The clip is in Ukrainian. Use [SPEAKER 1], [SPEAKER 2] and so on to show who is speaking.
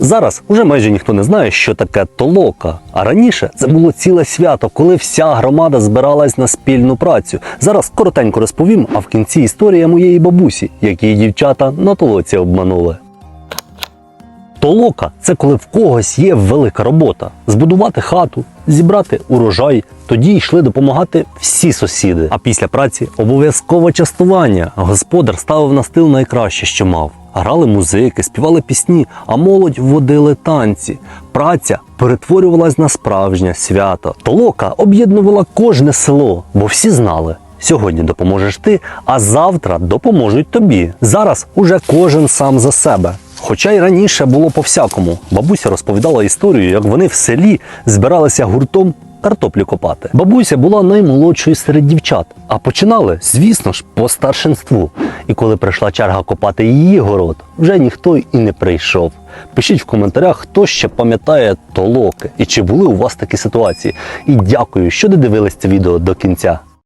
[SPEAKER 1] Зараз уже майже ніхто не знає, що таке толока. А раніше це було ціле свято, коли вся громада збиралась на спільну працю. Зараз коротенько розповім, а в кінці історія моєї бабусі, як її дівчата на толоці обманули. Толока це коли в когось є велика робота: збудувати хату, зібрати урожай. Тоді йшли допомагати всі сусіди. А після праці обов'язкове частування. Господар ставив на стил найкраще, що мав. Грали музики, співали пісні, а молодь водили танці. Праця перетворювалась на справжнє свято. Толока об'єднувала кожне село, бо всі знали. Сьогодні допоможеш ти, а завтра допоможуть тобі. Зараз уже кожен сам за себе. Хоча й раніше було по-всякому. Бабуся розповідала історію, як вони в селі збиралися гуртом картоплю копати. Бабуся була наймолодшою серед дівчат, а починали, звісно ж, по старшинству. І коли прийшла черга копати її город, вже ніхто і не прийшов. Пишіть в коментарях, хто ще пам'ятає толоки і чи були у вас такі ситуації. І дякую, що додивились це відео до кінця.